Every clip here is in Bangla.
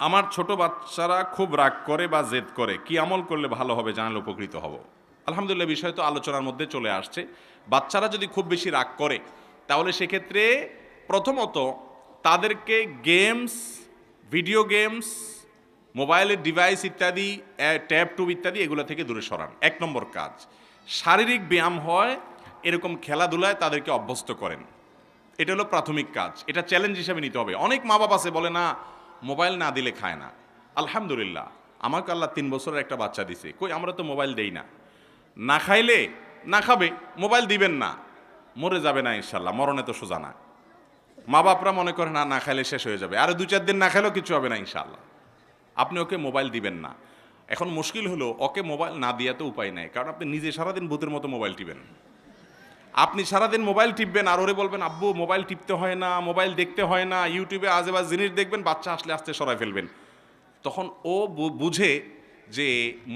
আমার ছোট বাচ্চারা খুব রাগ করে বা জেদ করে, কি আমল করলে ভালো হবে জানালে উপকৃত হব। আলহামদুলিল্লাহ, বিষয় তো আলোচনার মধ্যে চলে আসছে। বাচ্চারা যদি খুব বেশি রাগ করে, তাহলে সেক্ষেত্রে প্রথমত তাদেরকে গেমস, ভিডিও গেমস মোবাইলের ডিভাইস ইত্যাদি ট্যাব টুব ইত্যাদি এগুলো থেকে দূরে সরান। এক নম্বর কাজ, শারীরিক ব্যায়াম হয়, এরকম খেলাধুলায় তাদেরকে অভ্যস্ত করেন। এটা হলো প্রাথমিক কাজ, এটা চ্যালেঞ্জ হিসেবে নিতে হবে। অনেক মা বাবা আছে, বলে না মোবাইল না দিলে খায় না। আলহামদুলিল্লাহ, আমাকে আল্লাহ তিন বছরের একটা বাচ্চা দিছে। কই, আমরা তো মোবাইল দেই না। না খাইলে না খাবে, মোবাইল দিবেন না। মরে যাবে না ইনশাল্লাহ মরণে তো সোজা না। মা বাপরা মনে করে না না খাইলে শেষ হয়ে যাবে। আর দু চার দিন না খাইলেও কিছু হবে না ইনশাল্লাহ আপনি ওকে মোবাইল দিবেন না। এখন মুশকিল হলো, ওকে মোবাইল না দিয়া তো উপায় নাই। কারণ আপনি নিজে সারাদিন ভূতের মতো মোবাইল টিবেন আপনি সারাদিন মোবাইল টিপবেন, আর ওরে বলবেন, আব্বু, মোবাইল টিপতে হয় না, মোবাইল দেখতে হয় না, ইউটিউবে আজেবাজ জিনিস দেখবেন, বাচ্চা আসলে আসতে সরাই ফেলবেন। তখন ও বুঝে যে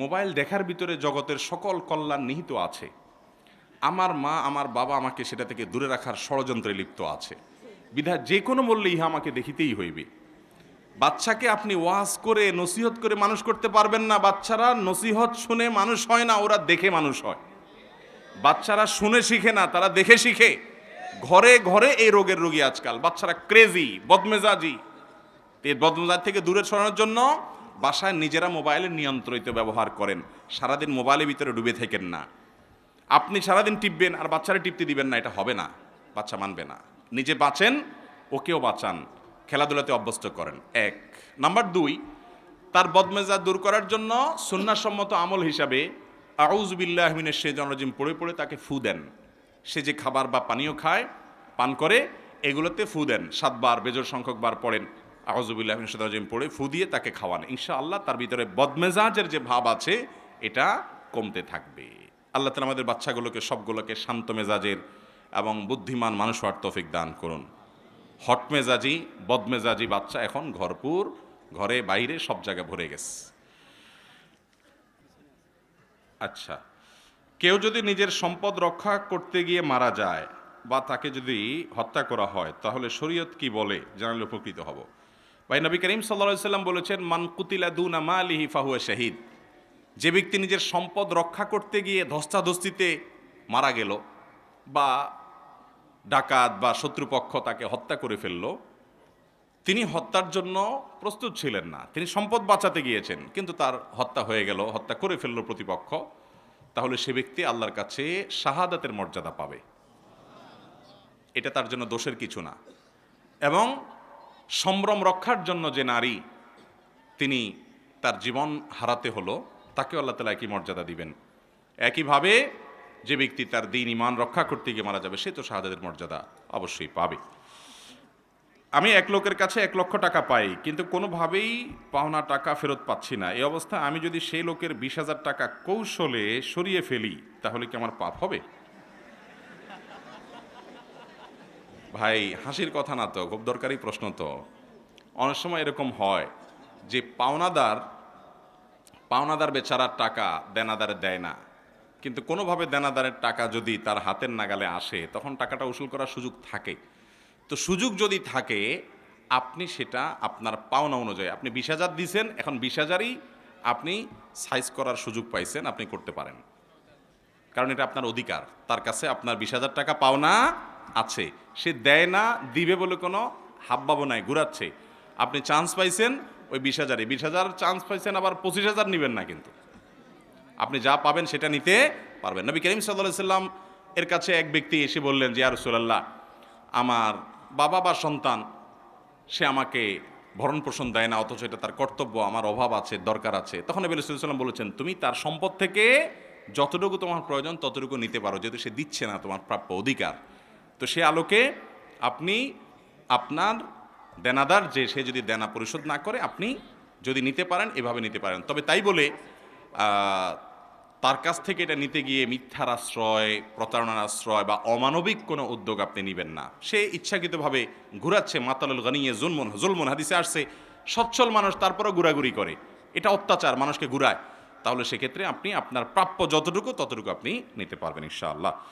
মোবাইল দেখার ভিতরে জগতের সকল কল্যাণ নিহিত আছে। আমার মা, আমার বাবা আমাকে সেটা থেকে দূরে রাখার ষড়যন্ত্রে লিপ্ত আছে। বিধা যে কোনো মূল্যে ইহা আমাকে দেখিতেই হইবে। বাচ্চাকে আপনি ওয়াজ করে, নসিহত করে মানুষ করতে পারবেন না। বাচ্চারা নসিহত শুনে মানুষ হয় না, ওরা দেখে মানুষ হয়। বাচ্চারা শুনে শিখে না, তারা দেখে শিখে। ঘরে ঘরে এই রোগের রোগী আজকাল। বাচ্চারা ক্রেজি বদমেজাজি। এই বদমেজাজ থেকে দূরে সরানোর জন্য বাসায় নিজেরা মোবাইলের নিয়ন্ত্রিত ব্যবহার করেন। সারাদিন মোবাইলের ভিতরে ডুবে থাকেন না। আপনি সারাদিন টিপবেন আর বাচ্চারা টিপতে দিবেন না, এটা হবে না। বাচ্চা মানবে না। নিজে বাঁচেন, ওকেও বাঁচান। খেলাধুলাতে অভ্যস্ত করেন। এক। নাম্বার দুই, তার বদমেজা দূর করার জন্য সুন্নাসম্মত আমল হিসাবে আউজবিল্লাহমিনের সে জনজিম পড়ে পড়ে তাকে ফু দেন। সে যে খাবার বা পানীয় খায়, পান করে, এগুলোতে ফু দেন। সাতবার বেজোর সংখ্যক বার পড়েন। আউজুবিল্লাহমিন সদাজিম পড়ে ফু দিয়ে তাকে খাওয়ান। ইনশা আল্লাহ তার ভিতরে বদমেজাজের যে ভাব আছে, এটা কমতে থাকবে। আল্লাহ তালা আমাদের বাচ্চাগুলোকে, সবগুলোকে শান্ত মেজাজের এবং বুদ্ধিমান মানুষ হওয়ার তৌফিক দান করুন। হট মেজাজি, বদমেজাজি বাচ্চা এখন ঘরপুর, ঘরে, বাইরে, সব জায়গায় ভরে গেছে। আচ্ছা কেউ যদি নিজের সম্পদ রক্ষা করতে গিয়ে মারা যায় বা তাকে যদি হত্যা করা হয়, তাহলে শরীয়ত কি বলে? জানালে উপকৃত হব। ভাই, নবী করিম সাল্লা সাল্লাম বলেছেন, মান কুতিলা দুনা মা আলিহি ফাহুয়া শাহিদ। যে ব্যক্তি নিজের সম্পদ রক্ষা করতে গিয়ে ধস্তাধস্তিতে মারা গেল বা ডাকাত বা শত্রুপক্ষ তাকে হত্যা করে ফেলল তিনি হত্যার জন্য প্রস্তুত ছিলেন না। তিনি সম্পদ বাঁচাতে গিয়েছেন, কিন্তু তার হত্যা হয়ে গেল, হত্যা করে ফেলল প্রতিপক্ষ। তাহলে সে ব্যক্তি আল্লাহর কাছে শাহাদাতের মর্যাদা পাবে। এটা তার জন্য দোষের কিছু না। এবং সম্ভ্রম রক্ষার জন্য যে নারী তিনি তার জীবন হারাতে হলো তাকে আল্লাহ তালা একই মর্যাদা দিবেন। একইভাবে যে ব্যক্তি তার দিন ইমান রক্ষা করতে গিয়ে মারা যাবে, সে তো শাহাদাতের মর্যাদা অবশ্যই পাবে। আমি এক লোকের কাছে এক লক্ষ টাকা পাই, কিন্তু কোনোভাবেই পাওনা টাকা ফেরত পাচ্ছি না। এই অবস্থা, আমি যদি সেই লোকের বিশ হাজার টাকা কৌশলে সরিয়ে ফেলি, তাহলে কি আমার পাপ হবে? ভাই, হাসির কথা না তো, খুব দরকারি প্রশ্ন তো। অনেক সময় এরকম হয় যে পাওনাদার পাওনাদার বেচারার টাকা দেনাদারে দেয় না। কিন্তু কোনোভাবে দেনাদারের টাকা যদি তার হাতের নাগালে আসে, তখন টাকাটা উসুল করার সুযোগ থাকে। তো সুযোগ যদি থাকে, আপনি সেটা আপনার পাওনা অনুযায়ী, আপনি বিশ হাজার দিয়েছেন এখন বিশ হাজারই আপনি সাইজ করার সুযোগ পাইছেন, আপনি করতে পারেন। কারণ এটা আপনার অধিকার, তার কাছে আপনার বিশ হাজার টাকা পাওনা আছে। সে দেয় না, দিবে বলে কোনো হাবভাবও নাই, ঘুরাচ্ছে। আপনি চান্স পাইছেন, ওই বিশ হাজারে বিশ হাজার চান্স পাইছেন, আবার পঁচিশ হাজার নেবেন না কিন্তু। আপনি যা পাবেন সেটা নিতে পারবেন। নবী করিম সাল্লাহ সাল্লাম এর কাছে এক ব্যক্তি এসে বললেন, যে আর আমার বাবা বা সন্তান, সে আমাকে ভরণ পোষণ দেয় না, অথচ এটা তার কর্তব্য, আমার অভাব আছে, দরকার আছে। তখন নবী সাল্লাম বলেছেন, তুমি তার সম্পদ থেকে যতটুকু তোমার প্রয়োজন, ততটুকু নিতে পারো, যেহেতু সে দিচ্ছে না তোমার প্রাপ্য অধিকার। তো সে আলোকে আপনি আপনার দেনাদার, যে সে যদি দেনা পরিশোধ না করে, আপনি যদি নিতে পারেন, এভাবে নিতে পারেন। তবে তাই বলে তার কাছ থেকে এটা নিতে গিয়ে মিথ্যার আশ্রয়, প্রতারণার আশ্রয় বা অমানবিক কোনো উদ্যোগ আপনি নেবেন না। সে ইচ্ছাকৃতভাবে ঘুরাচ্ছে, মাতালুল গানিয়ে জুলমন জুলমন হাদিসে আসছে, সচ্ছল মানুষ তারপরও ঘুরাঘুরি করে। এটা অত্যাচার, মানুষকে ঘুরায়। তাহলে সেক্ষেত্রে আপনি আপনার প্রাপ্য যতটুকু, ততটুকু আপনি নিতে পারবেন ইনশাআল্লাহ।